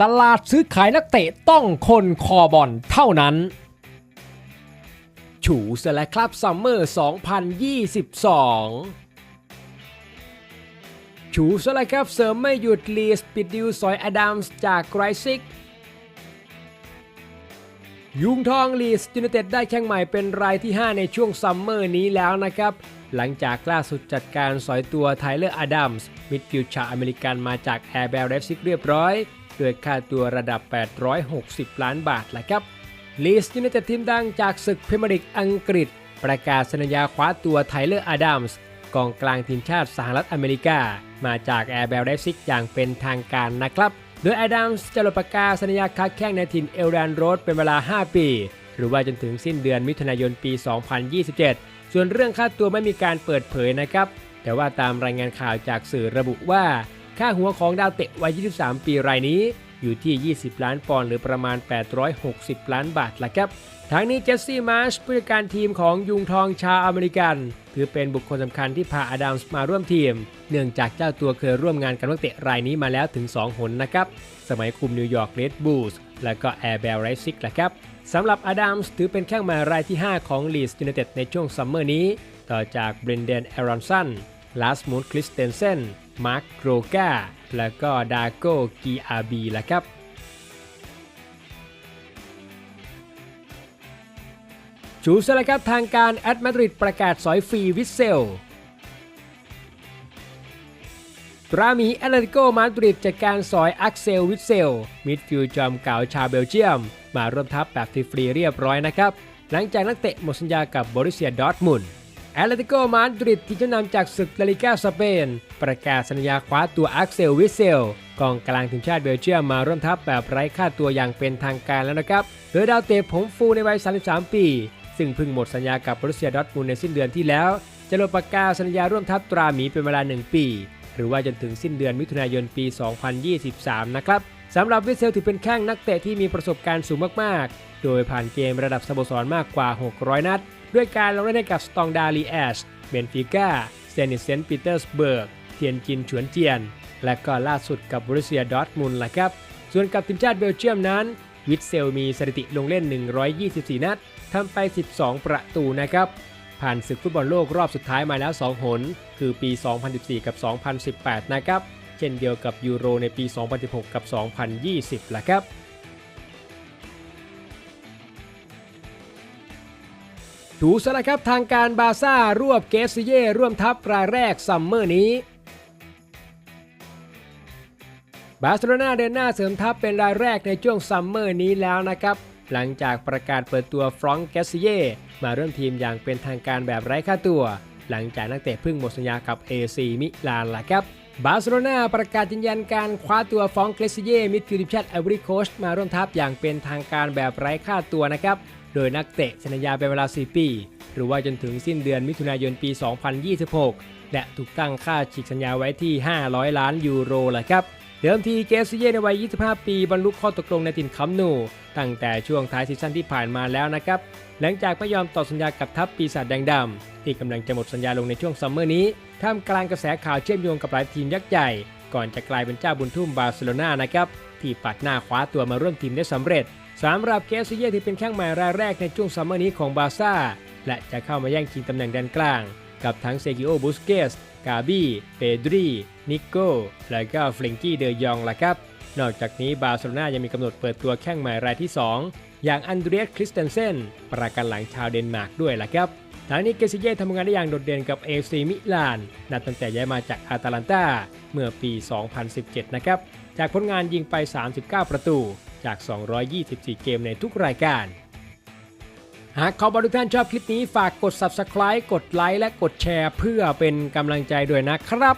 ตลาดซื้อขายนักเตะต้องคนคอบอลเท่านั้น ฉูเสและครับซัมเมอร์ 2022ฉูสและครับเสริมไม่หยุดลีสปิดดิวซอยอดัมส์จากไรซิก ยุงทองลีสยูไนเต็ดได้แข้งใหม่เป็นรายที่ 5 ในช่วงซัมเมอร์นี้แล้วนะครับ หลังจากล่าสุดจัดการสอยตัวไทเลอร์อดัมส์มิดฟิลด์ชาวอเมริกันมาจากแอร์เบลเรฟซิกเรียบร้อย ด้วยค่าตัวระดับ 860 ล้านบาทแหละครับลีสยูไนเต็ดทีมดังจากศึกพรีเมียร์ลีกอังกฤษ ประกาศสัญญาคว้าตัวไทเลอร์อดัมส์กองกลางทีมชาติสหรัฐอเมริกา มาจากแอร์เบลเรฟซิกอย่างเป็นทางการนะครับ โดยอดัมส์จะลดประกาศสัญญาค้าแข้งในถิ่นเอลแรนโรดเป็นเวลา 5 ปี หรือว่าจนถึงสิ้นเดือนมิถุนายนปี 2027 ส่วนเรื่องค่าตัวไม่มีการเปิดเผยนะครับ แต่ว่าตามรายงานข่าวจากสื่อระบุว่า ค่าหัวของดาวเตะวัย 23 ปีรายนี้อยู่ที่ 20 ล้านปอนด์หรือประมาณ 860 ล้านบาทละครับ ทั้งนี้เจสซี่มาร์ชผู้จัดการทีมของยุงทองชาวอเมริกัน ถือเป็นบุคคลสำคัญที่พาอดัมส์มาร่วมทีม เนื่องจากเจ้าตัวเคยร่วมงานกับนักเตะรายนี้มาแล้วถึง 2 หนนะครับ สมัยคุมนิวยอร์กเรดบูลส์และก็แอร์เบลไรซิกแหละครับสำหรับอดัมส์ถือเป็นแข้งมารายที่ 5 ของลีสยูไนเต็ดในช่วงซัมเมอร์นี้ ต่อจากเบรนเดนแอรอนสันลาสมูดคริสเตนเซน มาร์คโกรกาและก็ดาโกกีอาบีแหละครับชูสละครับทางการแอตมาดริดประกาศสอยฟรีวิเซลตรามีแอตเลติโกมาดริดจัดการสอยอักเซลวิเซล มิดฟิลด์จอมเก่าชาวเบลเยียม มาร่วมทัพแบบฟรีๆเรียบร้อยนะครับ หลังจากนักเตะหมดสัญญากับบริเซียดอร์ทมุนด์ แอตเลติโกมาดริดที่จะนำจากศึกลาลิกาสเปน ประกาศสัญญาคว้าตัวอักเซลวิเซลกองกลางทีมชาติเบลเยียมมาร่วมทัพแบบไร้ค่าตัวอย่างเป็นทางการแล้วนะครับ โดยดาวเตะผมฟูในวัย 33 ปี ซึ่งเพิ่งหมดสัญญากับบรุเซียดอทมุนในสิ้นเดือนที่แล้ว จะลดประกาศสัญญาร่วมทัพตราหมีเป็นเวลา 1 ปี หรือว่าจนถึงสิ้นเดือนมิถุนายนปี 2023 นะครับสำหรับวิเซลถือเป็นแข้งนักเตะที่มีประสบการณ์สูงมากๆ โดยผ่านเกมระดับสโมสรมากกว่า 600 นัด ด้วยการลงเล่นให้กับสตองดาลีแอชเบนฟิก้าเซนิเซนต์ปีเตอร์สเบิร์ก เทียนจินฉวนเจียน และก็ล่าสุดกับบรุเซียดอร์ทมุนด์ละครับ ส่วนกับทีมชาติเบลเยียมนั้น วิทเซลมีสถิติลงเล่น 124 นัดทำไป 12 ประตูนะครับ ผ่านศึกฟุตบอลโลกรอบสุดท้ายมาแล้ว 2 หน คือปี 2014 กับ 2018 นะครับ เช่นเดียวกับยูโรในปี 2016 กับ 2020ละครับ ถูสละครับทางการบาซ่ารวบเกสเย่ร่วมทัพรายแรกซัมเมอร์นี้บาร์เซโลนาเดินหน้าเสริมทัพเป็นรายแรกในช่วงซัมเมอร์นี้แล้วนะครับ หลังจากประกาศเปิดตัวฟรองก์แกสเย่มาเริ่มทีมอย่างเป็นทางการแบบไร้ค่าตัว หลังจากนักเตะเพิ่งหมดสัญญากับ AC มิลานล่ะครับ บาร์เซโลนาประกาศยืนยันการคว้าตัวฟรองก์แกสเย่มิดฟิลด์ชาติไอวอรีโคสต์มาร่วมทัพอย่างเป็นทางการแบบไร้ค่าตัวนะครับ โดยนักเตะสัญญาเป็นเวลา 4 ปี หรือว่าจนถึงสิ้นเดือนมิถุนายนปี 2026 และถูกตั้งค่าฉีกสัญญาไว้ที่ 500 ล้านยูโรแหละครับ เดิมทีเกสเย่ในวัย 25 ปีบรรลุข้อตกลงในถิ่นคัมนูตั้งแต่ช่วงท้ายซีซั่นที่ผ่านมาแล้วนะครับ หลังจากไม่ยอมต่อสัญญากับทัพปีศาจแดงดำที่กำลังจะหมดสัญญาลงในช่วงซัมเมอร์นี้ ท่ามกลางกระแสข่าวเชื่อมโยงกับหลายทีมยักษ์ใหญ่ ก่อนจะกลายเป็นเจ้าบุญทุ่มบาร์เซโลนานะครับที่ปัดหน้าคว้าตัวมาร่วมทีมได้สำเร็จ สำหรับเกสเย่ที่เป็นแข้งใหม่รายแรกในช่วงซัมเมอร์นี้ของบาร์ซ่า และจะเข้ามาแย่งชิงตำแหน่งแดนกลาง กับทั้งเซกิโอบุสเกส กาบี้ เปดรี นิโก้ และก็เฟรงกี้เดยองล่ะครับ นอกจากนี้บาร์เซโลนายังมีกำหนดเปิดตัวแข้งใหม่รายที่ 2 อย่างอันเดรียส คริสเตนเซน ประกันหลังชาวเดนมาร์กด้วยล่ะครับทางนี้เกซิเย่ทำงานได้อย่างโดดเด่นกับเอฟซีมิลาน นับตั้งแต่ย้ายมาจากอาตาลันตาเมื่อปี 2017 นะครับ จากผลงานยิงไป 39 ประตู จาก 224 เกมในทุกรายการ หากขอบอทุกท่านชอบคลิปนี้ฝากกด Subscribe กดไลค์และกดแชร์เพื่อเป็นกำลังใจด้วยนะครับ